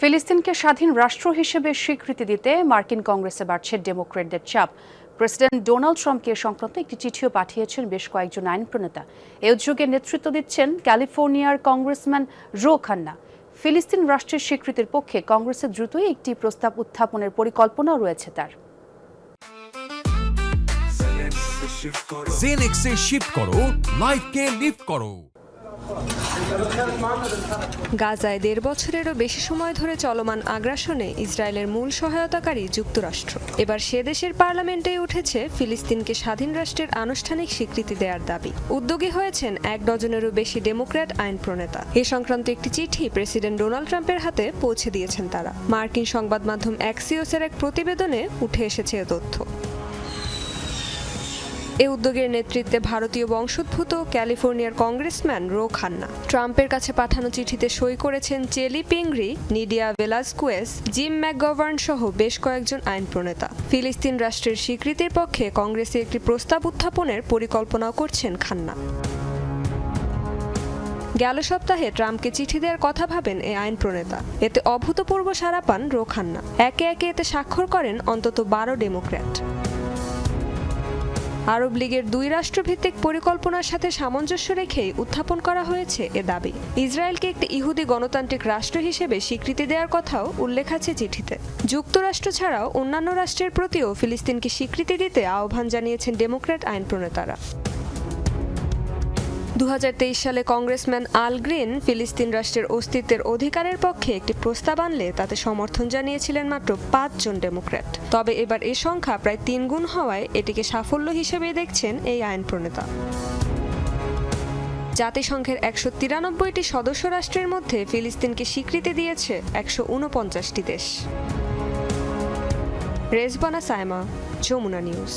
ফিলিস্তিনকে স্বাধীন রাষ্ট্র হিসেবে স্বীকৃতি দিতে মার্কিন কংগ্রেসে বাড়ছে ডেমোক্রেটদের চাপ। প্রেসিডেন্ট ডোনাল্ড ট্রাম্পকে সংক্রান্ত একটি চিঠিও পাঠিয়েছেন বেশ কয়েকজন আইন প্রণেতা। এ উদ্যোগে নেতৃত্ব দিচ্ছেন ক্যালিফোর্নিয়ার কংগ্রেসম্যান রো খান্না। ফিলিস্তিন রাষ্ট্রের স্বীকৃতির পক্ষে কংগ্রেসের দ্রুতই একটি প্রস্তাব উত্থাপনের পরিকল্পনাও রয়েছে তার। জেনেক্সে শিফট করো লাইফকে লিফট করো। গাজায় দেড় বছরেরও বেশি সময় ধরে চলমান আগ্রাসনে ইসরায়েলের মূল সহায়তাকারী যুক্তরাষ্ট্র। এবার সে দেশের পার্লামেন্টে উঠেছে ফিলিস্তিনকে স্বাধীন রাষ্ট্রের আনুষ্ঠানিক স্বীকৃতি দেওয়ার দাবি। উদ্যোগী হয়েছেন এক ডজনেরও বেশি ডেমোক্র্যাট আইন প্রণেতা এ সংক্রান্ত একটি চিঠি প্রেসিডেন্ট ডোনাল্ড ট্রাম্পের হাতে পৌঁছে দিয়েছেন তারা। মার্কিন সংবাদ মাধ্যম অ্যাক্সিওসের এক প্রতিবেদনে উঠে এসেছে এ তথ্য। এ উদ্যোগের নেতৃত্বে ভারতীয় বংশোদ্ভূত ক্যালিফোর্নিয়ার কংগ্রেসম্যান রো খান্না। ট্রাম্পের কাছে পাঠানো চিঠিতে সই করেছেন চেলি পিংরি, নিডিয়া ভেলাসকুয়েস, জিম ম্যাকগভার্ন সহ বেশ কয়েকজন আইন প্রণেতা। ফিলিস্তিন রাষ্ট্রের স্বীকৃতির পক্ষে কংগ্রেসে একটি প্রস্তাব উত্থাপনের পরিকল্পনাও করছেন খান্না। গেল সপ্তাহে ট্রাম্পকে চিঠি দেওয়ার কথা ভাবেন এই আইন প্রণেতা। এতে অভূতপূর্ব সাড়া পান রো খান্না। একে একে এতে স্বাক্ষর করেন অন্তত বারো ডেমোক্র্যাট। আরব লীগের দুই রাষ্ট্রভিত্তিক পরিকল্পনার সাথে সামঞ্জস্য রেখে উত্থাপন করা হয়েছে এ দাবি। ইসরায়েলকে একটি ইহুদি গণতান্ত্রিক রাষ্ট্র হিসেবে স্বীকৃতি দেওয়ার কথাও উল্লেখ আছে চিঠিতে। যুক্তরাষ্ট্র ছাড়াও অন্যান্য রাষ্ট্রের প্রতিও ফিলিস্তিনকে স্বীকৃতি দিতে আহ্বান জানিয়েছেন ডেমোক্র্যাট আইন প্রণেতারা। দু হাজার তেইশ সালে কংগ্রেসম্যান আল গ্রিন ফিলিস্তিন রাষ্ট্রের অস্তিত্বের অধিকারের পক্ষে একটি প্রস্তাব আনলে তাতে সমর্থন জানিয়েছিলেন মাত্র পাঁচজন ডেমোক্র্যাট। তবে এবার এ সংখ্যা প্রায় তিন গুণ হওয়ায় এটিকে সাফল্য হিসেবেই দেখছেন এই আইন প্রণেতা। জাতিসংঘের একশো তিরানব্বইটি সদস্য রাষ্ট্রের মধ্যে ফিলিস্তিনকে স্বীকৃতি দিয়েছে একশো উনপঞ্চাশটি দেশ। রেজবানা সাইমা, যমুনা নিউজ।